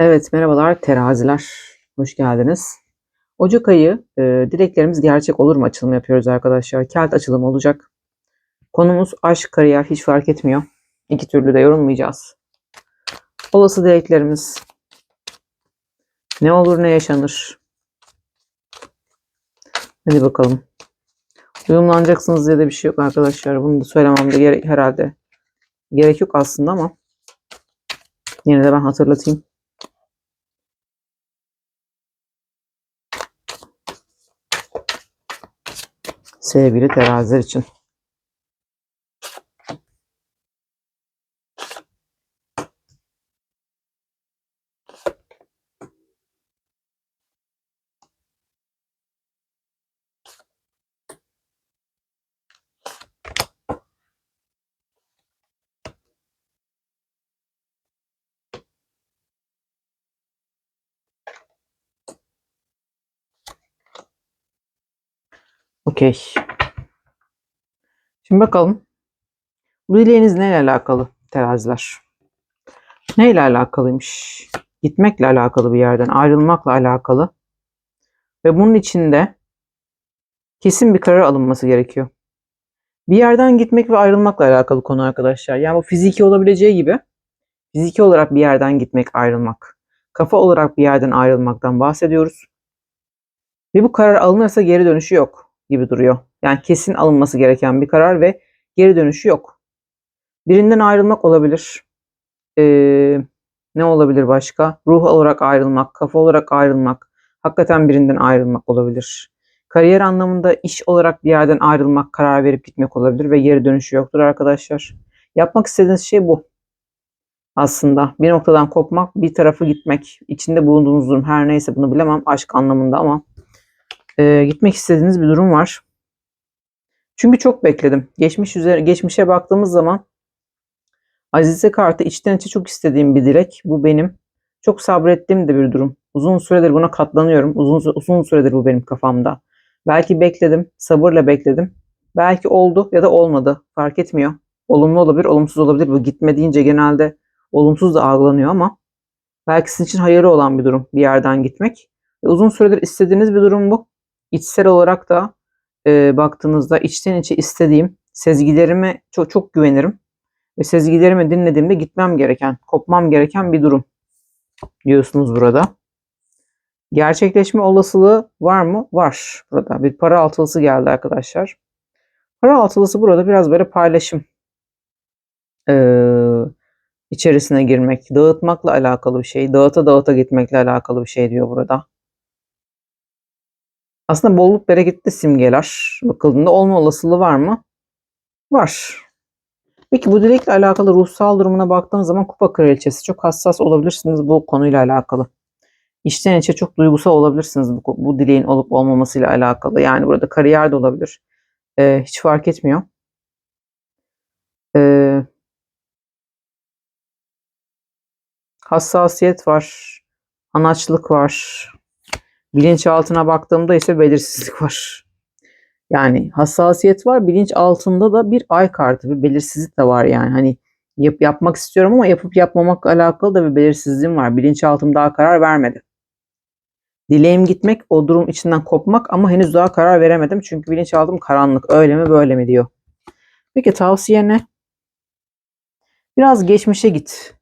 Evet, merhabalar teraziler. Hoş geldiniz. Ocak ayı e, dileklerimiz gerçek olur mu açılımı yapıyoruz arkadaşlar. Kelt açılımı olacak. Konumuz aşk, kariyer hiç fark etmiyor. İki türlü de yorulmayacağız. Olası dileklerimiz ne olur ne yaşanır. Hadi bakalım. Uyumlanacaksınız diye de bir şey yok arkadaşlar. Bunu da söylemem de gerek, herhalde gerek yok aslında ama yine de ben hatırlatayım. Sevgili teraziler için. Okey. Şimdi bakalım. Bu dileğiniz neyle alakalı teraziler? Neyle alakalıymış? Gitmekle alakalı bir yerden, ayrılmakla alakalı. Ve bunun içinde kesin bir karar alınması gerekiyor. Bir yerden gitmek ve ayrılmakla alakalı konu arkadaşlar. Yani bu fiziki olabileceği gibi fiziki olarak bir yerden gitmek, ayrılmak. Kafa olarak bir yerden ayrılmaktan bahsediyoruz. Ve bu karar alınırsa geri dönüşü yok gibi duruyor. Yani kesin alınması gereken bir karar ve geri dönüşü yok. Birinden ayrılmak olabilir. Ee, ne olabilir başka? Ruh olarak ayrılmak, kafa olarak ayrılmak, hakikaten birinden ayrılmak olabilir. Kariyer anlamında iş olarak bir yerden ayrılmak, karar verip gitmek olabilir ve geri dönüşü yoktur arkadaşlar. Yapmak istediğiniz şey bu. Aslında bir noktadan kopmak, bir tarafı gitmek, içinde bulunduğunuz durum her neyse bunu bilemem aşk anlamında ama e, gitmek istediğiniz bir durum var. Çünkü çok bekledim. Geçmiş üzeri, geçmişe baktığımız zaman Azize kartı içten içe çok istediğim bir dilek. Bu benim. Çok sabrettiğim de bir durum. Uzun süredir buna katlanıyorum. Uzun, uzun süredir bu benim kafamda. Belki bekledim, sabırla bekledim. Belki oldu ya da olmadı. Fark etmiyor. Olumlu olabilir, olumsuz olabilir. Bu gitme deyince genelde olumsuz da algılanıyor ama belki sizin için hayırlı olan bir durum bir yerden gitmek. Uzun süredir istediğiniz bir durum bu. İçsel olarak da e, baktığınızda içten içe istediğim sezgilerime çok çok güvenirim ve sezgilerimi dinlediğimde gitmem gereken, kopmam gereken bir durum diyorsunuz burada. Gerçekleşme olasılığı var mı? Var burada. Bir para altılısı geldi arkadaşlar. Para altılısı burada biraz böyle paylaşım ee, içerisine girmek, dağıtmakla alakalı bir şey, dağıta dağıta gitmekle alakalı bir şey diyor burada. Aslında bolluk bereketli simgeler bakıldığında olma olasılığı var mı? Var. Peki bu dilekle alakalı ruhsal durumuna baktığınız zaman kupa kraliçesi çok hassas olabilirsiniz bu konuyla alakalı. İçten içe çok duygusal olabilirsiniz bu, bu dileğin olup olmamasıyla alakalı. Yani burada kariyer de olabilir. Ee, hiç fark etmiyor. Ee, hassasiyet var. Anaçlık var. Bilinçaltına baktığımda ise belirsizlik var. Yani hassasiyet var. Bilinç altında da bir ay kartı, bir belirsizlik de var yani. Hani yap, yapmak istiyorum ama yapıp yapmamakla alakalı da bir belirsizliğim var. Bilinçaltım daha karar vermedi. Dileğim gitmek, o durum içinden kopmak ama henüz daha karar veremedim. Çünkü bilinçaltım karanlık. Öyle mi böyle mi diyor. Peki tavsiye ne? Biraz geçmişe git.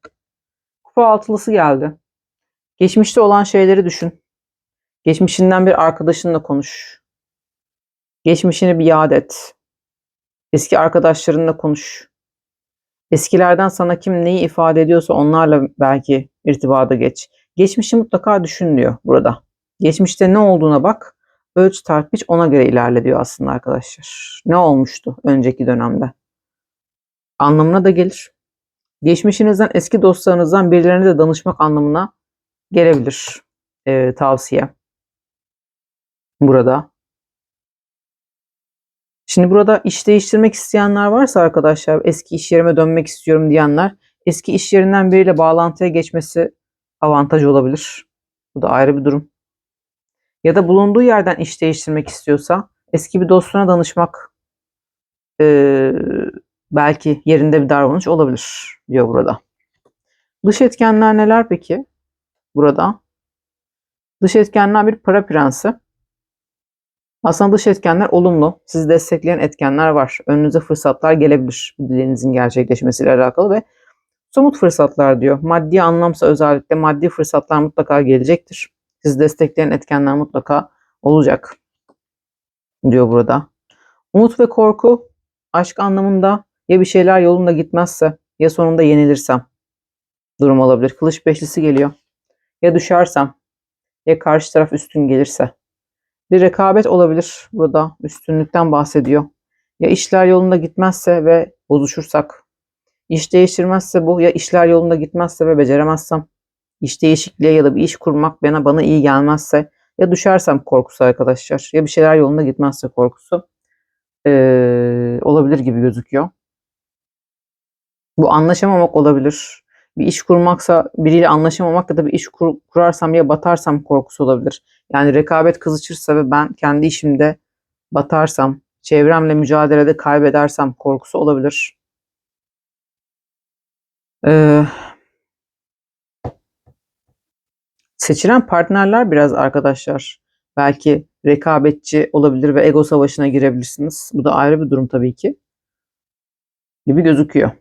Kupa altılısı geldi. Geçmişte olan şeyleri düşün. Geçmişinden bir arkadaşınla konuş. Geçmişini bir yad et. Eski arkadaşlarınla konuş. Eskilerden sana kim neyi ifade ediyorsa onlarla belki irtibada geç. Geçmişi mutlaka düşün diyor burada. Geçmişte ne olduğuna bak. Ölç tart biç ona göre ilerle diyor aslında arkadaşlar. Ne olmuştu önceki dönemde? Anlamına da gelir. Geçmişinizden eski dostlarınızdan birilerine de danışmak anlamına gelebilir e, tavsiye. Burada. Şimdi burada iş değiştirmek isteyenler varsa arkadaşlar eski iş yerime dönmek istiyorum diyenler eski iş yerinden biriyle bağlantıya geçmesi avantaj olabilir. Bu da ayrı bir durum. Ya da bulunduğu yerden iş değiştirmek istiyorsa eski bir dostuna danışmak e, belki yerinde bir davranış olabilir diyor burada. Dış etkenler neler peki? burada. Dış etkenler bir para prensi. Aslında dış etkenler olumlu. Sizi destekleyen etkenler var. Önünüze fırsatlar gelebilir. Dileğinizin gerçekleşmesiyle alakalı ve somut fırsatlar diyor. Maddi anlamsa özellikle maddi fırsatlar mutlaka gelecektir. Sizi destekleyen etkenler mutlaka olacak diyor burada. Umut ve korku aşk anlamında ya bir şeyler yolunda gitmezse ya sonunda yenilirsem durum olabilir. Kılıç beşlisi geliyor. Ya düşersem ya karşı taraf üstün gelirse. Bir rekabet olabilir burada. Üstünlükten bahsediyor. Ya işler yolunda gitmezse ve bozuşursak. İş değiştirmezse bu ya işler yolunda gitmezse ve beceremezsem. İş değişikliğe ya da bir iş kurmak bana bana iyi gelmezse ya düşersem korkusu arkadaşlar ya bir şeyler yolunda gitmezse korkusu ee, olabilir gibi gözüküyor. Bu anlaşamamak olabilir. Bir iş kurmaksa biriyle anlaşamamak da bir iş kur, kurarsam ya batarsam korkusu olabilir. Yani rekabet kızışırsa ve ben kendi işimde batarsam, çevremle mücadelede kaybedersem korkusu olabilir. Ee, seçilen partnerler biraz arkadaşlar belki rekabetçi olabilir ve ego savaşına girebilirsiniz. Bu da ayrı bir durum tabii ki. Gibi gözüküyor.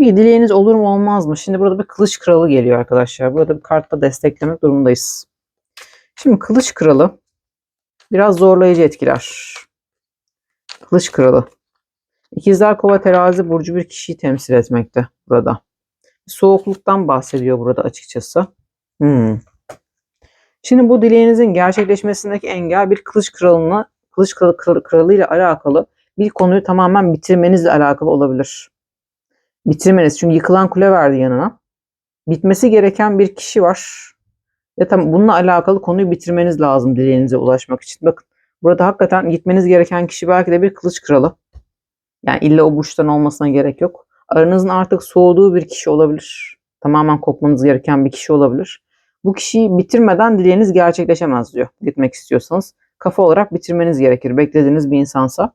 Bir dileğiniz olur mu olmaz mı? Şimdi burada bir kılıç kralı geliyor arkadaşlar. Burada bir kartla desteklemek durumundayız. Şimdi kılıç kralı biraz zorlayıcı etkiler. Kılıç kralı. İkizler kova terazi burcu bir kişiyi temsil etmekte burada. Soğukluktan bahsediyor burada açıkçası. Hmm. Şimdi bu dileğinizin gerçekleşmesindeki engel bir kılıç kralına, kılıç kralı, kralı, ile alakalı bir konuyu tamamen bitirmenizle alakalı olabilir. Bitirmeniz. Çünkü yıkılan kule verdi yanına. Bitmesi gereken bir kişi var. Ya tam bununla alakalı konuyu bitirmeniz lazım dileğinize ulaşmak için. Bakın burada hakikaten gitmeniz gereken kişi belki de bir kılıç kralı. Yani illa o burçtan olmasına gerek yok. Aranızın artık soğuduğu bir kişi olabilir. Tamamen kopmanız gereken bir kişi olabilir. Bu kişiyi bitirmeden dileğiniz gerçekleşemez diyor. Gitmek istiyorsanız kafa olarak bitirmeniz gerekir. Beklediğiniz bir insansa.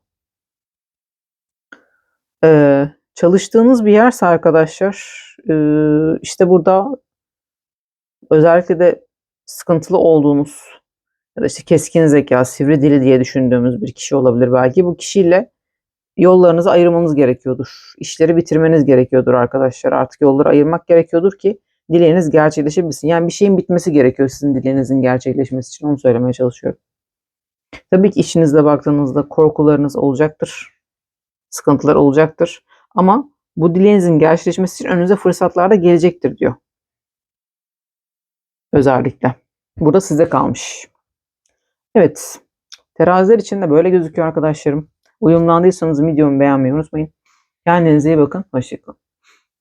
Ee, çalıştığınız bir yerse arkadaşlar e, işte burada özellikle de sıkıntılı olduğunuz ya da işte keskin zeka, sivri dili diye düşündüğümüz bir kişi olabilir belki. Bu kişiyle yollarınızı ayırmanız gerekiyordur. İşleri bitirmeniz gerekiyordur arkadaşlar. Artık yolları ayırmak gerekiyordur ki dileğiniz gerçekleşebilsin. Yani bir şeyin bitmesi gerekiyor sizin dileğinizin gerçekleşmesi için. Onu söylemeye çalışıyorum. Tabii ki işinizde baktığınızda korkularınız olacaktır. Sıkıntılar olacaktır. Ama bu dileğinizin gerçekleşmesi için önünüze fırsatlar da gelecektir diyor. Özellikle. Burada size kalmış. Evet. Teraziler için de böyle gözüküyor arkadaşlarım. Uyumlandıysanız videomu beğenmeyi unutmayın. Kendinize iyi bakın. Hoşçakalın.